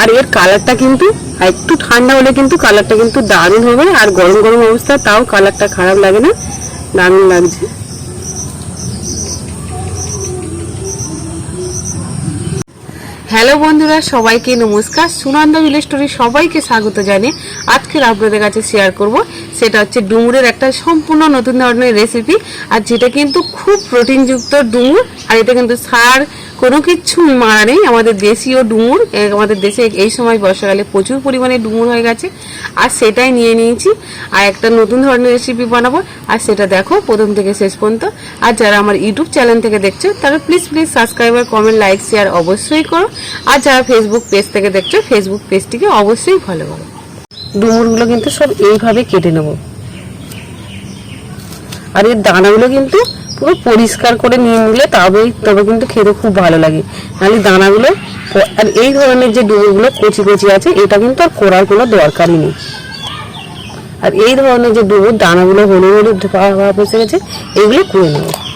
আর এর কালারটা কিন্তু একটু ঠান্ডা হলে কিন্তু কালারটা কিন্তু দারুণ হবে, আর গরম গরম অবস্থা, তাও কালারটা খারাপ লাগে না, দারুণ লাগছে। হ্যালো বন্ধুরা, সবাইকে নমস্কার। সুনন্দ ভিলেজ স্টোরি সবাইকে স্বাগত জানিয়ে আজকের আপনাদের কাছে শেয়ার করব সেটা হচ্ছে ডুমুরের একটা সম্পূর্ণ নতুন ধরনের রেসিপি আর যেটা কিন্তু খুব প্রোটিনযুক্ত ডুমুর, আর এটা কিন্তু সার কোনো কিছু মারা নেই। আমাদের দেশীয় ডুমুর আমাদের দেশে এই সময় বর্ষাকালে প্রচুর পরিমাণে ডুমুর হয়ে গেছে, আর সেটাই নিয়ে নিয়েছি, আর একটা নতুন ধরনের রেসিপি বানাবো, আর সেটা দেখো প্রথম থেকে শেষ পর্যন্ত। আর যারা আমার ইউটিউব চ্যানেল থেকে দেখছ, তারা please please subscriber comment like share অবশ্যই করো। আর যারা ফেসবুক পেজ থেকে দেখছ ফেসবুক পেজটিকে অবশ্যই ফলো করো। ডুমুরগুলো কিন্তু সব এইভাবে কেটে নেব। আর এর দানাগুলো কিন্তু পুরো পরিষ্কার করে নিয়ে নিলে তবেই, তবে কিন্তু খেতে খুব ভালো লাগে। নাহলে দানাগুলো আর এই ধরনের যে ডুমুরগুলো কচি কচি আছে, এটা কিন্তু আর করার কোনো দরকারই নেই। আর এই ধরনের যে ডুমুর, দানাগুলো হলুদ হলুদ ভাব এসে গেছে, এগুলো করে নেব।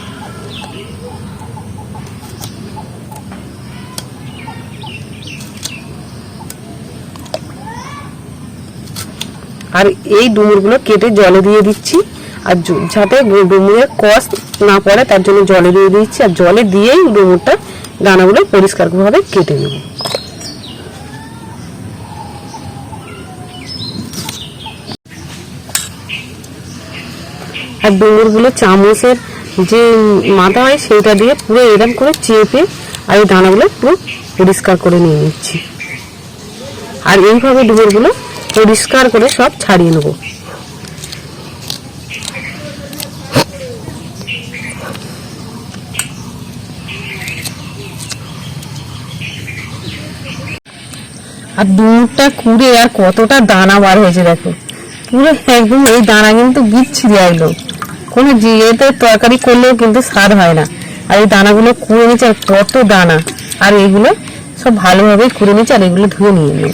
আর এই ডুমুরগুলো কেটে জলে দিয়ে দিচ্ছি। আর যাতে ডুমুরের কষ না পড়ে, তার জন্য জলে দিয়ে দিচ্ছি। আর জলে দিয়েই ডুমুরটা দানাগুলো পরিষ্কারভাবে কেটে নেব। আর ডুমুরগুলো চামচের যে মাথা হয় সেটা দিয়ে পুরো এরম করে চেপে আর এই দানাগুলো পুরো পরিষ্কার করে নিয়ে নিচ্ছি। আর এইভাবে ডুমুরগুলো পরিষ্কার করে সব ছাড়িয়ে নেব। আর দুধটা কুড়ে আর কতটা দানা বার হয়েছে দেখো। পুরো একদম এই দানা কিন্তু বিচ্ছিরি একদম। কোনো জিয়েতে তরকারি করলেও কিন্তু স্বাদ হয় না। আর এই দানাগুলো কুড়ে নিচ্ছে আর কত দানা। আর এগুলো সব ভালোভাবে কুড়ে নিচ্ছে আর এগুলো ধুয়ে নিয়ে নেব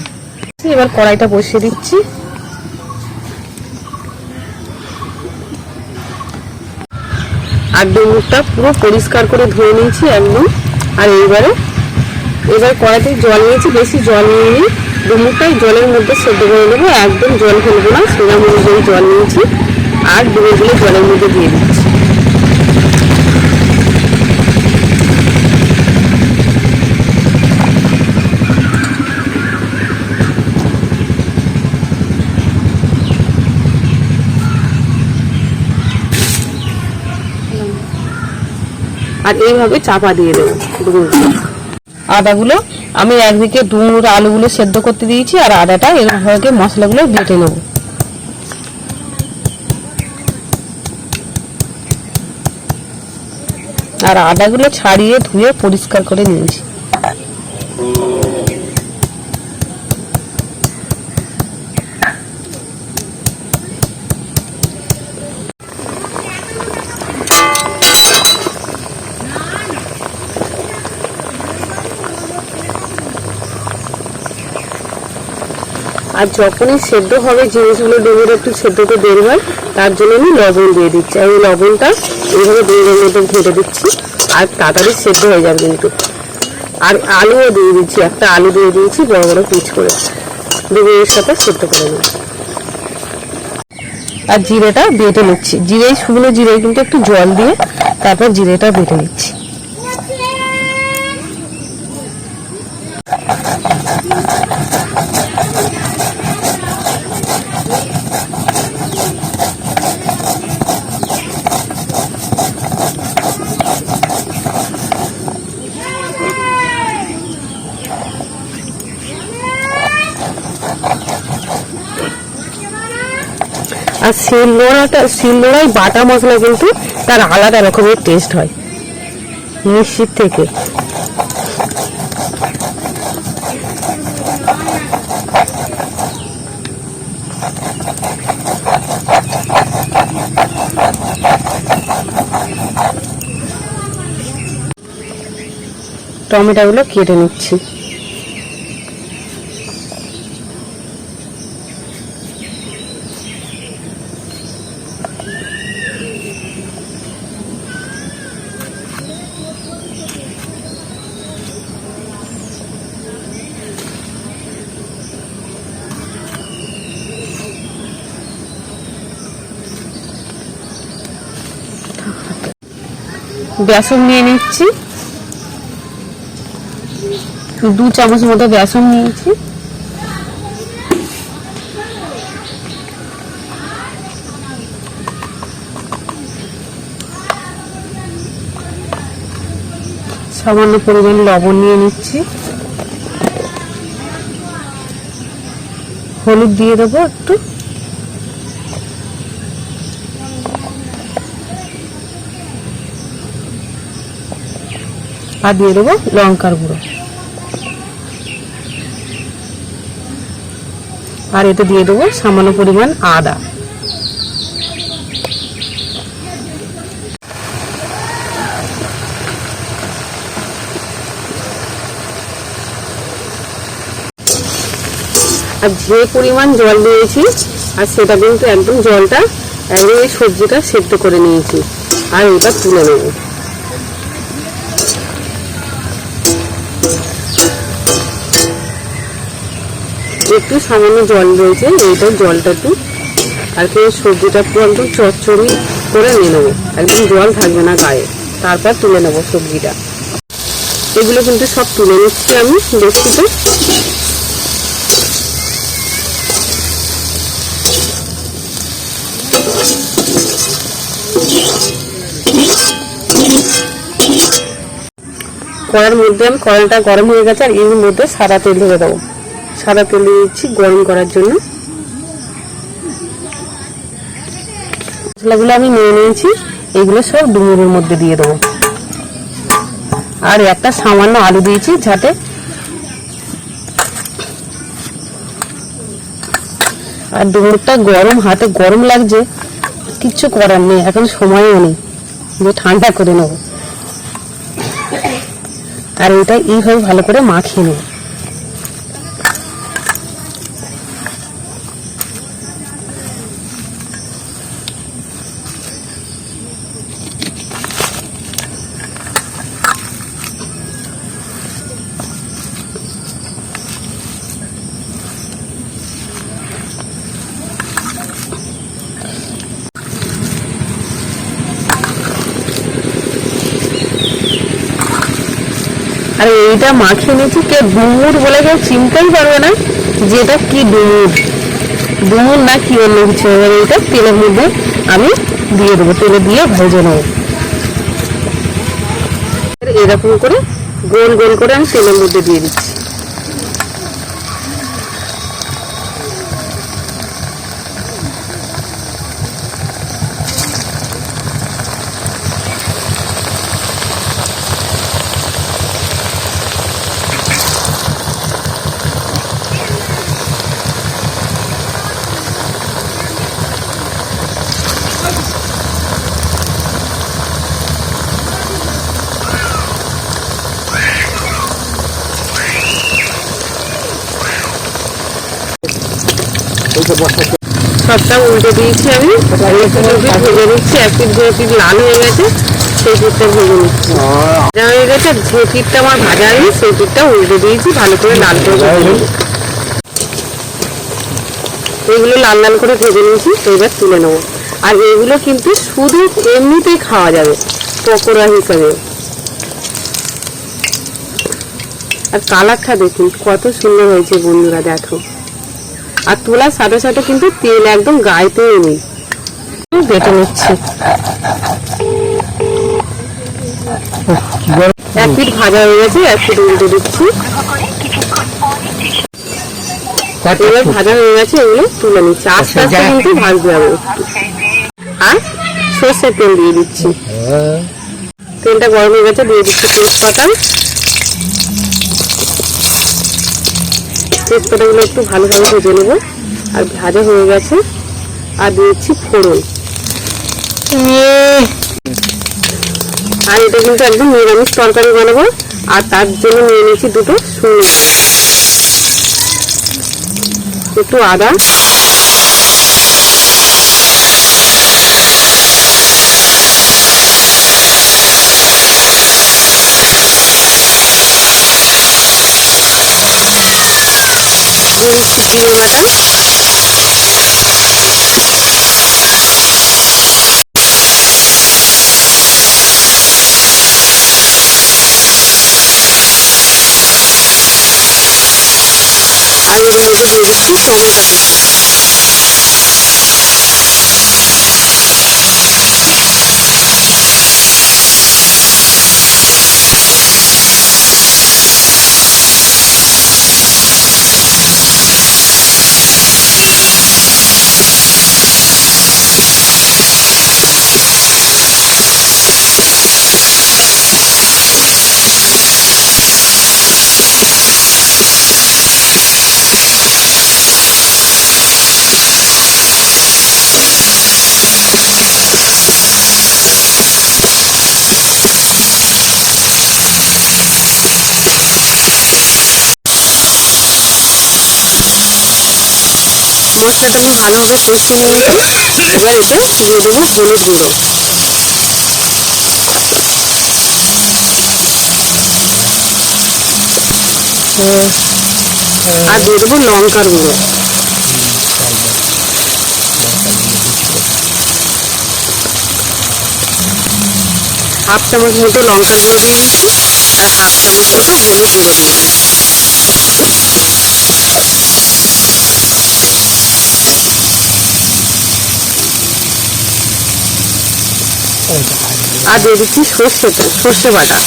এবার কড়াইটা বসিয়ে দিচ্ছি। আর ডুমুরটা পুরো পরিষ্কার করে ধুয়ে নিয়েছি একদম। আর এইবারে, এবার কড়াইতে জল নিয়েছি, বেশি জল নিয়ে ডুমুরটাই জলের মধ্যে সেদ্ধ করে নেব, একদম জল ফেলব না সেরকম অনুযায়ী জল নিয়েছি। আর ডুমুরগুলো জলের মধ্যে দিয়ে দিচ্ছি। আর এইভাবে চাপা দিয়ে দেবো আদাগুলো আমি একদিকে ডুমুর আলুগুলো সেদ্ধ করতে দিয়েছি আর আদাটা এরভাবে মশলাগুলো বেটে নেব। আর আদাগুলো ছাড়িয়ে ধুয়ে পরিষ্কার করে নিয়েছি। আর যখনই সেদ্ধ হবে, জিনিসগুলো ডুবুর একটু সেদ্ধতে দেরি হয়, তার জন্য আমি লবণ দিয়ে দিচ্ছি। আর আমি লবণটা এইভাবে ডুবুরের মধ্যে ঘেটে দিচ্ছি, আর তাড়াতাড়ি সেদ্ধ হয়ে যাবে কিন্তু। আর আলুও দিয়ে দিচ্ছি, একটা আলু দিয়ে দিয়েছি, বড় বড় পিচ করে। ডুবুরের সাথে সেদ্ধ করে নেব আর জিরেটা বেটে নিচ্ছি। জিরে, শুকনো জিরে কিন্তু একটু জল দিয়ে তারপর জিরেটা বেটে নিচ্ছি। শিলনোড়াটা শিলনোড়ায় বাটা মশলা কিন্তু তার আলাদা রকমের টেস্ট হয়। মিষ্টির থেকে। টমেটোগুলো কেটে নিচ্ছি। বেসন নিয়ে নিচ্ছি। দু চামচ মতো বেসন নিয়েছি। সামান্য পরিমাণ লবণ নিয়ে নিচ্ছি। হলুদ দিয়ে দেবো একটু। আর দিয়ে দেবো লঙ্কার গুঁড়ো। আর এতে দিয়ে দেবো সামান্য পরিমাণ আদা। আর যে পরিমাণ জল দিয়েছি, আর সেটা কিন্তু একদম জলটা, একদম এই সবজিটা সেদ্ধ করে নিয়েছি। আর ওটা তুলে নেব। একটু সামান্য জল রয়েছে, এইটা জলটা একটু আর কি সবজিটা পুরো একদম চচ্চড়ি করে নিয়ে নেব। একদম জল থাকবে না গায়ে। তারপর তুলে নেব সবজিটা। এগুলো কিন্তু সব তুলে নিচ্ছি আমি দেখতে কড়ার মধ্যে আমি কড়াইটা গরম হয়ে গেছে আর এর মধ্যে সাদা তেল ঢেলে দেবো। সাদা তেল দিচ্ছি, গরম করার জন্য। মশলাগুলো আমি নিয়ে নিয়েছি, এগুলো সব ডুমুরের মধ্যে দিয়ে দেবো। আর একটা সামান্য আলু দিয়েছি যাতে আর ডুমুরটা গরম, হাতে গরম লাগছে, কিচ্ছু করার নেই, এখন সময়ও নেই। যে ঠান্ডা করে নেব। আর এটা এইভাবে ভালো করে মাখিয়ে নেব। আর এইটা মাখিয়ে নিয়েছি, কে ডুমুর বলে কেউ চিনতেই পারবে না যে এটা কি ডুমুর। ডুমুর না কি অন্য কিছু, এবার এইটা তেলের মধ্যে আমি দিয়ে দেবো, তেলে দিয়ে ভেজে নেব। এরকম করে গোল গোল করে আমি তেলের মধ্যে দিয়ে দিচ্ছি। সবটা উল্টে দিয়েছি আমি। ভেজে নিচ্ছি এক লাল হয়ে গেছে। সেই পিঠটা ভেজে নিচ্ছি। ভাজা হয়ে গেছে, যে পিঠটা আমার ভাজা হয়নি, সেই পিঠটা উল্টে দিয়েছি। ভালো করে লাল করে। এগুলো লাল লাল করে ভেজে নিয়েছি। এবার তুলে নেব। আর এগুলো কিন্তু শুধু এমনিতেই খাওয়া যাবে, পকোড়া হিসাবে। আর কালারটা দেখুন, কত সুন্দর হয়েছে বন্ধুরা, দেখো। আর তোলার সাথে সাথে কিন্তু তেল একদম গায়েতেও নেই বেটে নিচ্ছি। এক পিঠ ভাজা হয়ে গেছে এক পিঠ উল্টে দিচ্ছি। এবার ভাজা হয়ে গেছে এগুলো তুলে নিচ্ছি। আস্তে আস্তে কিন্তু ভাজতে হবে। আর সর্ষের তেল দিয়ে দিচ্ছি। তেলটা গরম হয়ে গেছে দিয়ে দিচ্ছি তেজপাতা। তেজপাতাগুলো একটু ভালোভাবে ভেজে নেব। আর ভাজা হয়ে গেছে। আর দিয়েছি ফোড়ন। আর এটা কিন্তু একদম নিরামিষ তরকারি বানাবো। আর তার জন্য নিয়ে নিয়েছি দুটো শুনে একটু আদা। 물이 뒤로 가나? 아니, 근데 이거 물이 뒤로 가잖아. মশলাটাকে ভালোভাবে কষিয়ে নিয়েছি এবার এতে দিয়ে দেবো হলুদ গুঁড়ো। আর দিয়ে দেবো লঙ্কার গুঁড়ো। হাফ চামচ মতো লঙ্কার গুঁড়ো দিয়ে দিচ্ছি, আর হাফ চামচ মতো হলুদ গুঁড়ো দিয়ে আর দিয়ে দিচ্ছি সর্ষেটা সর্ষে বাটা।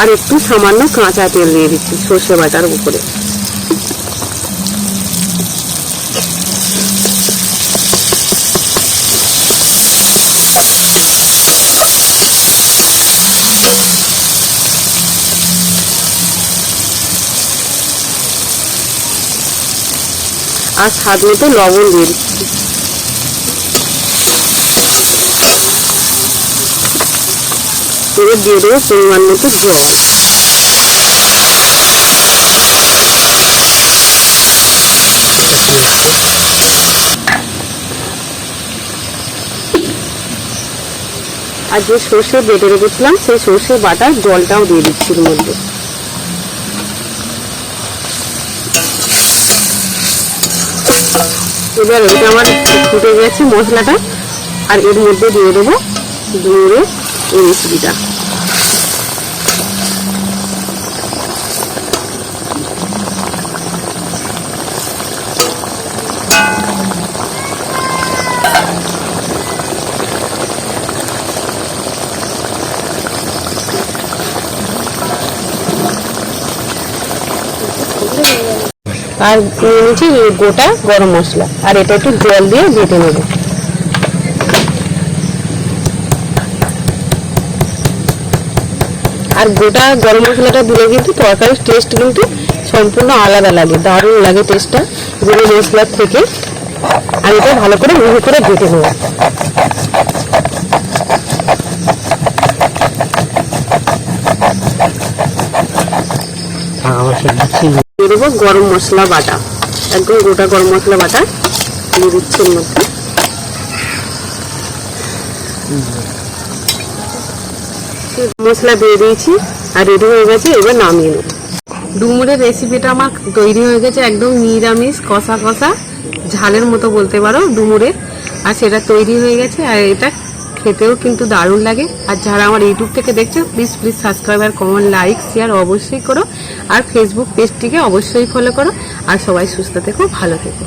আর একটু সামান্য কাঁচা তেল দিয়ে দিচ্ছি সর্ষে বাটার উপরে। আর স্বাদ মতো লবণ দিয়ে দিচ্ছি এবার দিয়ে দেবো পরিমাণ মতো জল। আর যে সর্ষে বেটে রেখেছিলাম, সেই সর্ষে বাটার জলটাও দিয়ে দিচ্ছি মধ্যে। এবার এটা আমার ফুটে গেছে মশলাটা আর এর মধ্যে দিয়ে দেবো ডুমুরে এই রেসিপিটা আর নিয়ে নিচ্ছি গোটা গরম মশলা। আর এটা একটু জল দিয়ে বেটে নেব। আর গোটা গরম মশলাটা দিলে কিন্তু তরকারির টেস্ট কিন্তু সম্পূর্ণ আলাদা লাগে, দারুণ লাগে টেস্টটা গুঁড়ো মশলার থেকে। আর এটা ভালো করে মিহি করে বেটে নেব। দিয়ে দেবো গরম মশলা বাটা। একদম গোটা গরম মশলা বাটা দিয়ে দিচ্ছি মধ্যে। মশলা দিয়ে দিয়েছি আর রেডি হয়ে গেছে, এবার নামিয়ে নেব। ডুমুরের রেসিপিটা আমার তৈরি হয়ে গেছে, একদম নিরামিষ, কষা কষা, ঝালের মতো বলতে পারো ডুমুরের। আর সেটা তৈরি হয়ে গেছে, আর এটা খেতেও কিন্তু দারুণ লাগে। আর যারা আমার ইউটিউব থেকে দেখছে প্লিজ প্লিজ সাবস্ক্রাইব আর কমেন্ট লাইক শেয়ার অবশ্যই করো। আর ফেসবুক পেজটিকে অবশ্যই ফলো করো। আর সবাই সুস্থ থেকো, ভালো থেকো।